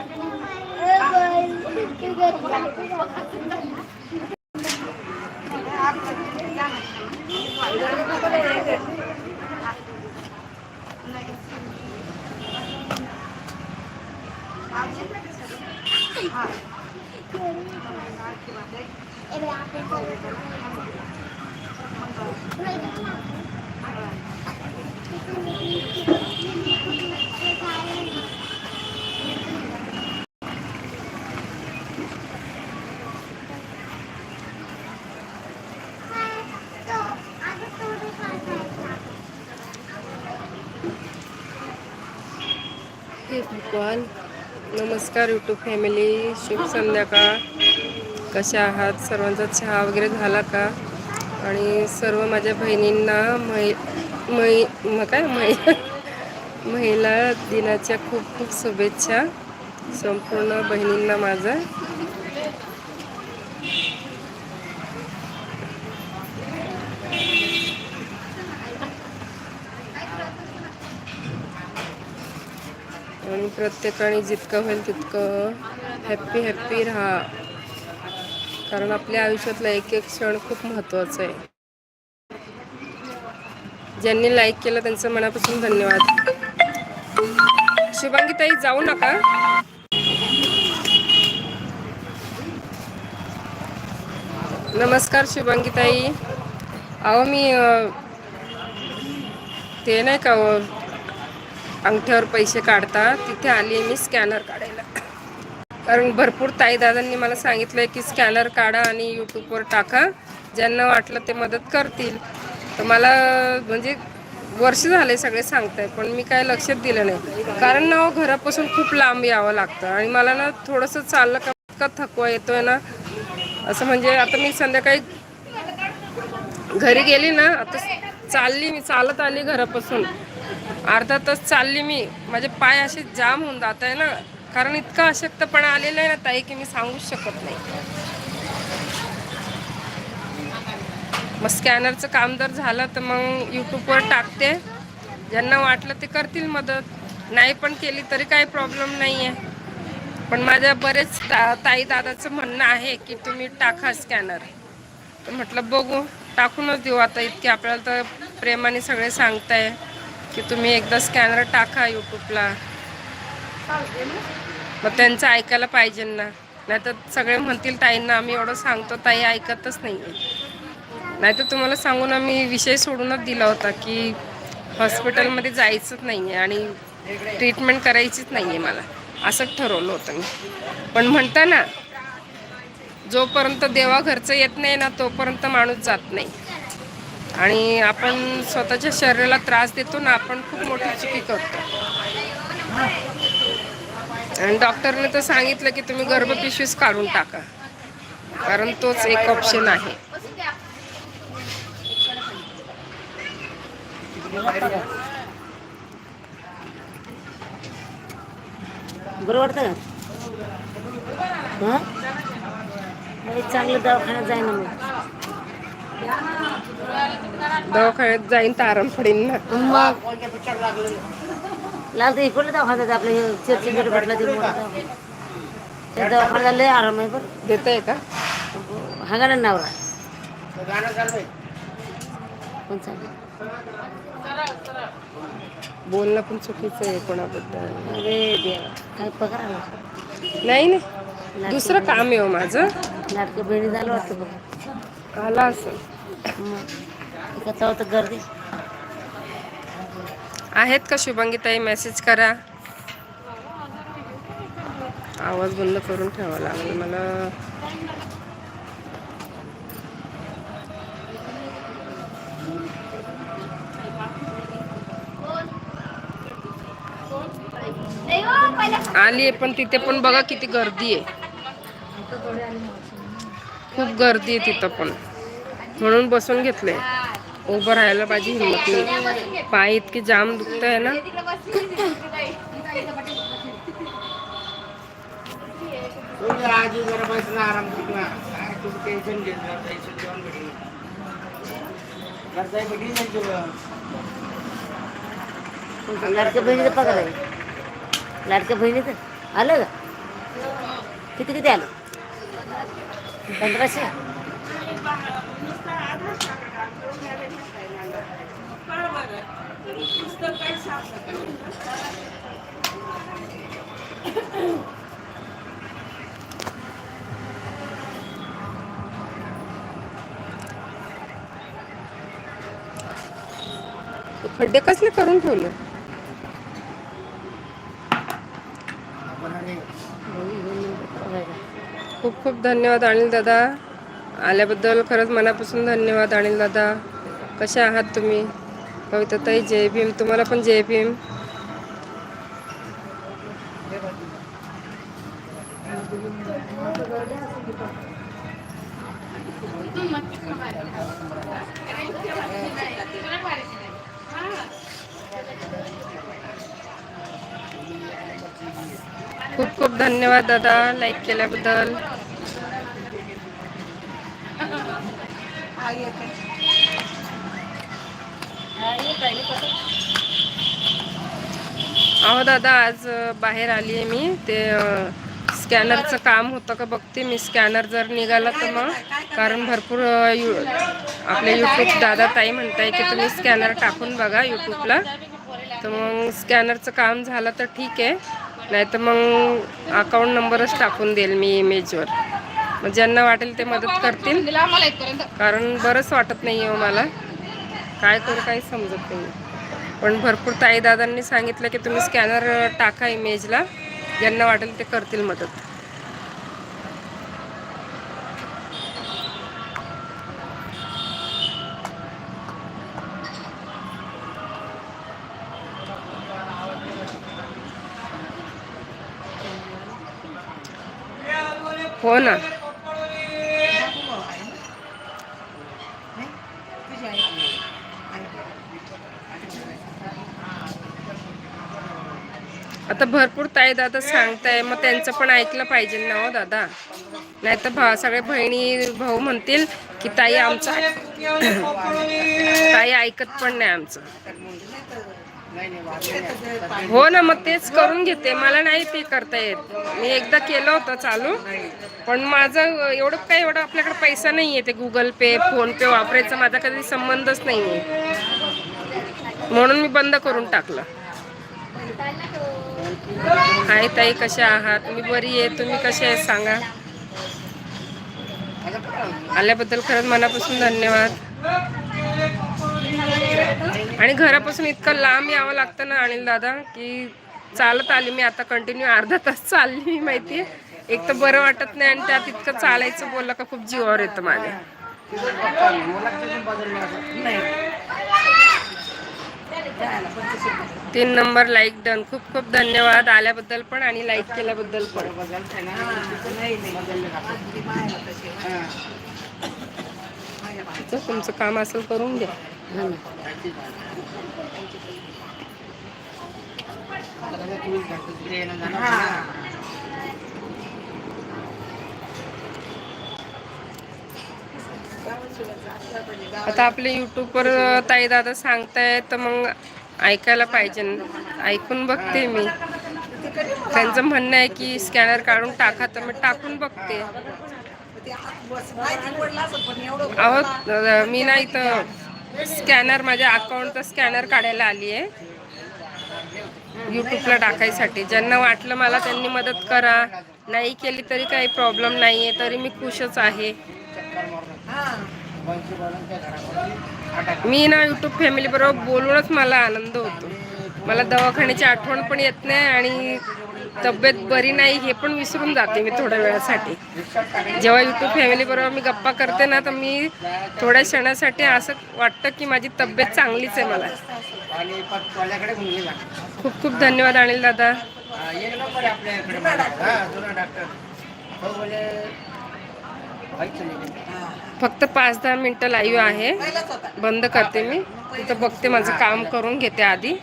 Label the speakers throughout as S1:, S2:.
S1: हे भगवान नमस्कार यूट्यूब फॅमिली शुभ संध्याकाळ. कशा आहात? सर्वांचा चहा वगैरे झाला का? आणि सर्व माझ्या बहिणींना मै मै मग काय? मै महिला दिनाच्या खूप खूप शुभेच्छा. संपूर्ण बहिणींना माझा आणि प्रत्येकाने जितकं होईल तितकं हॅप्पी हॅप्पी राहा. कारण आपल्या आयुष्यातला एक एक क्षण खूप महत्त्वाचा आहे. ज्यांनी लाईक केलं त्यांचं मनापासून धन्यवाद. शुभांगी ताई जाऊ नका. नमस्कार शुभांगीताई अहो मी ते नाही का अंगठ्यावर पैसे काढता तिथे आली मी स्कॅनर काढायला. कारण भरपूर ताईदादांनी मला सांगितलं आहे की स्कॅनर काढा आणि यूट्यूबवर टाका. ज्यांना वाटलं ते मदत करतील. तर मला म्हणजे वर्ष झाले सगळे सांगताय पण मी काय लक्षात दिलं नाही. कारण ना हो, घरापासून खूप लांब यावं लागतं. आणि मला ना थोडंसं चाललं का इतका थकवा येतोय ना. असं म्हणजे आता मी संध्याकाळी घरी गेली ना आता चालली मी चालत आली घरापासून. अर्धा तास चालली मी. माझे पाय असे जाम होऊन जात आहे ना. कारण इतका अशक्तपणा आलेला आहे ना ताई की मी सांगूच शकत नाही. मग स्कॅनरचं काम जर झालं तर मग यूट्यूबवर टाकते. ज्यांना वाटलं ते करतील मदत. नाही पण केली तरी काही प्रॉब्लेम नाही आहे पण माझ्या बरेच ता ताई दादाचं म्हणणं आहे की तुम्ही टाका स्कॅनर. तर म्हटलं बघू. टाकूनच देऊ आता इतके. आपल्याला तर प्रेमाने सगळे सांगताय. की तुम्ही एकदा स्कॅनर टाका यूट्यूबला. मग त्यांचं ऐकायला पाहिजे ना. नाही तर सगळे म्हणतील ताईंना आम्ही एवढं सांगतो ताई ऐकतच नाही नाही तर तुम्हाला सांगून आम्ही विषय सोडूनच दिला होता की हॉस्पिटलमध्ये जायचंच नाही आहे आणि ट्रीटमेंट करायचीच नाही आहे मला. असंच ठरवलं होतं मी. पण म्हणता ना जोपर्यंत देवा घरचं येत नाही ना तोपर्यंत माणूस जात नाही. आणि आपण स्वतःच्या शरीराला त्रास देतो ना आपण खूप मोठी चुकी करतो. आणि डॉक्टरने तर सांगितलं की तुम्ही गर्भपिशवीच काढून टाका. कारण तोच एक ऑप्शन आहे.
S2: बरं वाटतं का? चांगलं दवाखान्यात जाय ना मग
S1: दवाखान्यात जाईन तर आराम पडेल ना
S2: मग? लाल तर इकडलं दवाखान्यात जायचं. आपलं हे चर्चिंगकडे भेटला ते मोठा दवाखान्यात लय आराम आहे बरं.
S1: देत आहे का?
S2: हागा ना नवरा. चांगलं
S1: बोलणं पण चुकीचं आहे कोणाबद्दल.
S2: अरे देवा काय पगार आला
S1: नाही नाही. दुसरं काम आहे हो माझं.
S2: लाडकं बहिणी झालं वाटतं बघ.
S1: आला असं
S2: तर गर्दी.
S1: आहेत का शुभांगी ताई? मेसेज करा. आवाज बंद करून ठेवावा लागेल मला. आली आहे पण तिथे पण बघा किती गर्दी आहे. खूप गर्दी आहे तिथं पण. म्हणून बसून घेतले उभं राहायला पाहिजे हिंमत नाही. पाय इतकी जाम दुखत आहे ना.
S3: आजी जरा
S2: लाडक्या पगार आहे. लाडक्या बहिणीचं? आलं का? किती किती आलं? पंधराशे
S1: खड्डे कसले करून ठेवले? खूप धन्यवाद अनिल दादा. आल्याबद्दल खरंच मनापासून धन्यवाद अनिल दादा. कसे आहात तुम्ही? कविताताई जय भीम. तुम्हाला पण जय भीम. खूप खूप धन्यवाद दादा लाईक केल्याबद्दल. अहो दादा आज बाहेर आली आहे मी. ते स्कॅनरचं काम होतं का बघते. मी स्कॅनर जर निघाला तर मग कारण भरपूर यू आपले यूट्यूब दादा ताई म्हणताय की तुम्ही स्कॅनर टाकून बघा यूट्यूबला तर मग स्कॅनरचं काम झालं तर ठीक आहे. नाही तर मग अकाउंट नंबरच टाकून देईल मी इमेजवर मग ज्यांना वाटेल ते मदत करतील. कारण बरंच वाटत नाही आहे हो मला. काय करू काही समजत नाही पण भरपूर ताईदादांनी सांगितलं की तुम्ही स्कॅनर टाका इमेजला. ज्यांना वाटेल ते करतील मदत. हो ना. आता भरपूर ताई दादा सांगताय मग त्यांचं पण ऐकलं पाहिजे ना हो दादा. नाही तर भा सगळे बहिणी भाऊ म्हणतील की ताई आमचा ताई ऐकत पण नाही आमचं. हो ना मग तेच करून घेते. मला नाही ते करता येत. मी एकदा केलं होतं चालू. पण माझं एवढं काही एवढं आपल्याकडे पैसा नाही आहे. ते गुगल पे फोन पे वापरायचा माझा कधी संबंधच नाही आहे. म्हणून मी बंद करून टाकलं. हाय ताई कशा आहात? मी बरी आहे. तुम्ही कसे आहे सांगा. आल्याबद्दल खरंच मनापासून धन्यवाद. आणि घरापासून इतकं लांब यावं लागतं ना अनिल दादा की चालत आली मी. आता कंटिन्यू अर्धा तास चालली मी आहे? एक तर बरं वाटत नाही आणि त्यात इतकं चालायचं बोललं का खूप जीवावर येतं माझ्या
S3: तिथं पप्पा मला तिथून बदललं असं.
S1: तीन नंबर लाईक डन खूप खूप धन्यवाद आल्याबद्दल पण आणि लाईक केल्याबद्दल पण. तुमचं काम असेल करून घ्या
S2: हा.
S3: आता
S1: आपले युट्यूबवर ताई दादा सांगतायत तर मग ऐकायला पाहिजे. ऐकून बघते मी. त्यांचं म्हणणं आहे की स्कॅनर काढून टाका तर मी टाकून बघते. अहो मी ना इथं स्कॅनर माझ्या अकाउंटचा स्कॅनर काढायला आली आहे. यूट्यूबला टाकायसाठी. ज्यांना वाटलं मला त्यांनी मदत करा. नाही केली तरी काही प्रॉब्लेम नाही आहे तरी मी खुशच आहे. मी ना यूट्यूब फॅमिली बरोबर बोलूनच मला आनंद होतो. मला दवाखान्याची आठवण पण येत नाही आणि तब्येत बरी नाही हे पण विसरून जाते मी थोड्या वेळासाठी. जेव्हा यूट्यूब फॅमिली बरोबर मी गप्पा करते ना तर मी थोड्या क्षणासाठी असं वाटतं की माझी तब्येत चांगलीच आहे मला. खूप खूप धन्यवाद अनिल दादा. फक्त पाच दहा मिनटं लाईव्ह आहे. बंद करते मी. तिथं बघते माझं काम करून घेते आधी.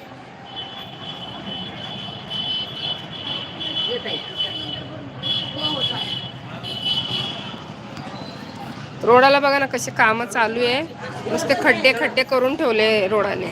S1: रोडाला बघा ना कसे कामं चालू आहे. नुसते खड्डे खड्डे करून ठेवले रोडाने.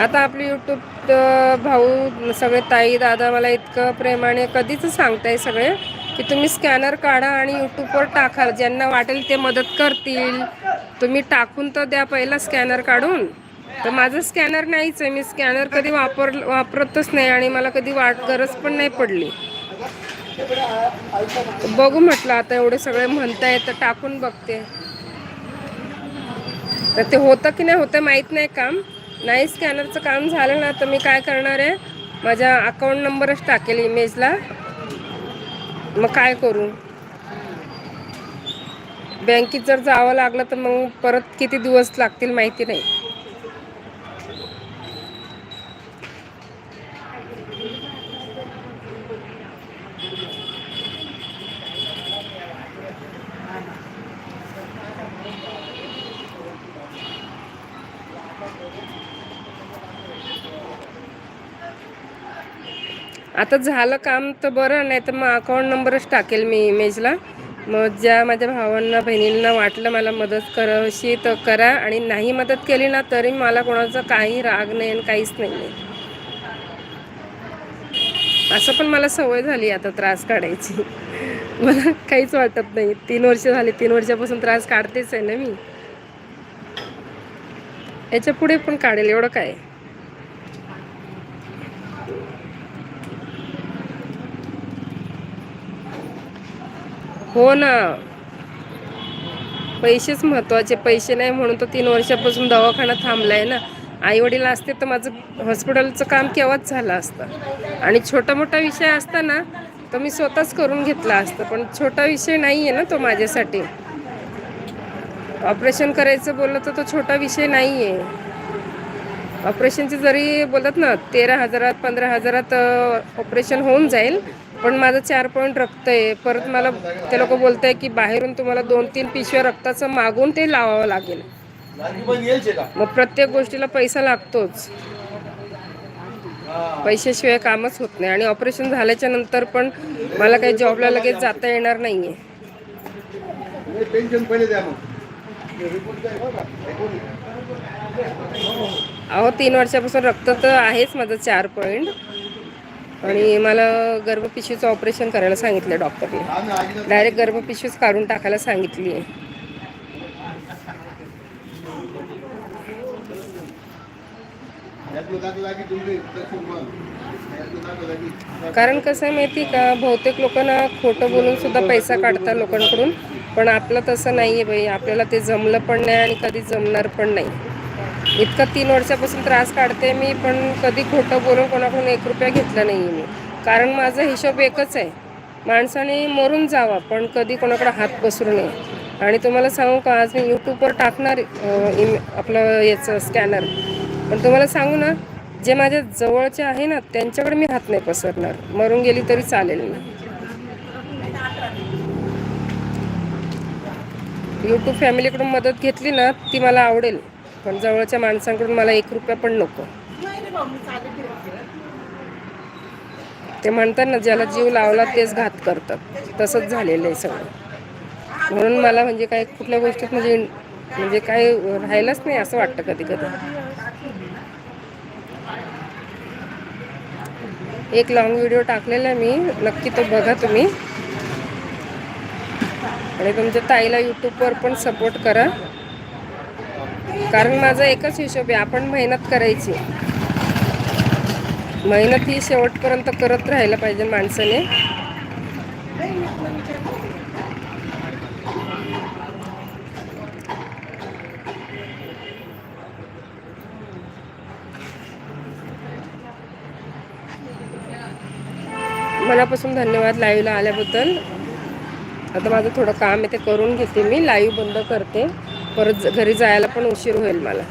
S1: आता आपले यूट्यूब भाऊ सगळे ताई दादा मला इतकं प्रेमाने कधीच सांगताय सगळे की तुम्ही स्कॅनर काढा आणि यूट्यूबवर टाका. ज्यांना वाटेल ते मदत करतील. तुम्ही टाकून तर द्या पहिला स्कॅनर काढून. तर माझं स्कॅनर नाहीच आहे. मी स्कॅनर कधी वापर वापरतच नाही आणि मला कधी वाट गरज पण नाही पडली. बघू म्हटलं आता एवढे सगळे म्हणताय तर टाकून बघते. तर ते होतं की नाही होतं माहीत नाही काम. नाही स्कॅनरचं काम झालं ना तर मी काय करणार आहे? माझ्या अकाउंट नंबरच टाकेल इमेजला मग काय करू? बँकेत जर जावं लागलं तर मग परत किती दिवस लागतील माहिती नाही. आता झालं काम तर बरं नाही तर मग अकाउंट नंबरच टाकेल मी इमेजला मग ज्या माझ्या भावांना बहिणींना वाटलं मला मदत करावीशी तर करा. आणि नाही मदत केली ना तरी मला कोणाचा काही राग नाही आणि काहीच नाही आहे. असं पण मला सवय झाली आता त्रास काढायची. मला काहीच वाटत नाही. तीन वर्ष झाली तीन वर्षापासून त्रास काढतेच आहे ना मी. याच्यापुढे पण काढेल एवढं काय? हो ना. पैसेच महत्त्वाचे. पैसे नाही म्हणून तो तीन वर्षापासून दवाखाना थांबलाय ना. आई वडील असते तर माझं हॉस्पिटलचं काम केव्हाच झालं असतं. आणि छोटा मोठा विषय असता ना तो मी स्वतःच करून घेतला असतं. पण छोटा विषय नाही आहे ना तो माझ्यासाठी. ऑपरेशन करायचं बोललं तर तो छोटा विषय नाही आहे ऑपरेशनचे जरी बोलत ना तेरा हजारात पंधरा हजारात ऑपरेशन होऊन जाईल. पण माझं चार पॉईंट रक्त आहे परत मला ते लोक बोलत आहे की बाहेरून तुम्हाला दोन तीन पिशव्या रक्ताचं मागून ते लावावं लागेल. मग प्रत्येक गोष्टीला पैसा लागतोच. पैशाशिवाय कामच होत नाही. आणि ऑपरेशन झाल्याच्यानंतर पण मला काही जॉबला लगेच जाता येणार नाहीये. अहो तीन वर्षापासून रक्त तर आहेच माझं चार पॉईंट आणि मला गर्भपिशीचं ऑपरेशन करायला सांगितलं डॉक्टरने. डायरेक्ट गर्भपिशीच काढून टाकायला सांगितली. आहे कारण कसं आहे माहिती का? बहुतेक लोकांना खोटं बोलून सुद्धा पैसा काढतात लोकांकडून. पण आपलं तसं नाही आहे बाई. आपल्याला ते जमलं पण नाही आणि कधी जमणार पण नाही. इतकं तीन वर्षापासून त्रास काढते मी पण कधी खोटं बोलून कोणाकडून एक रुपया घेतला नाही मी. कारण माझा हिशोब एकच आहे. माणसाने मरून जावा पण कधी कोणाकडे हात पसरू नये. आणि तुम्हाला सांगू का आज मी यूट्यूबवर टाकणार इम आपलं याचं स्कॅनर पण तुम्हाला सांगू ना जे माझ्या जवळचे आहे ना त्यांच्याकडे मी हात नाही पसरणार. मरून गेली तरी चालेल ना. यूट्यूब फॅमिलीकडून मदत घेतली ना ती मला आवडेल. पण जवळच्या माणसांकडून मला एक रुपया पण नको. ते म्हणतात ना ज्याला जीव लावला तेच घात करतात. तसंच झालेलं आहे सगळं. म्हणून मला म्हणजे काय कुठल्या गोष्टीत म्हणजे म्हणजे काय राहिलंच नाही असं वाटतं कधी कधी. एक लॉंग व्हिडिओ टाकलेला आहे मी. नक्की तो बघा तुम्ही. आणि तुमच्या ताईला यूट्यूबवर पण सपोर्ट करा. कारण माझा एकच हिशोब आहे आपण मेहनत करायची. मेहनत ही शेवटपर्यंत करत राहायला पाहिजे माणसाने. मनापासून धन्यवाद लाईव्हला आल्याबद्दल. आता माझं थोडं काम आहे ते करून घेते मी. लाईव्ह बंद करते. परत घरी जायला पण उशीर होईल मला.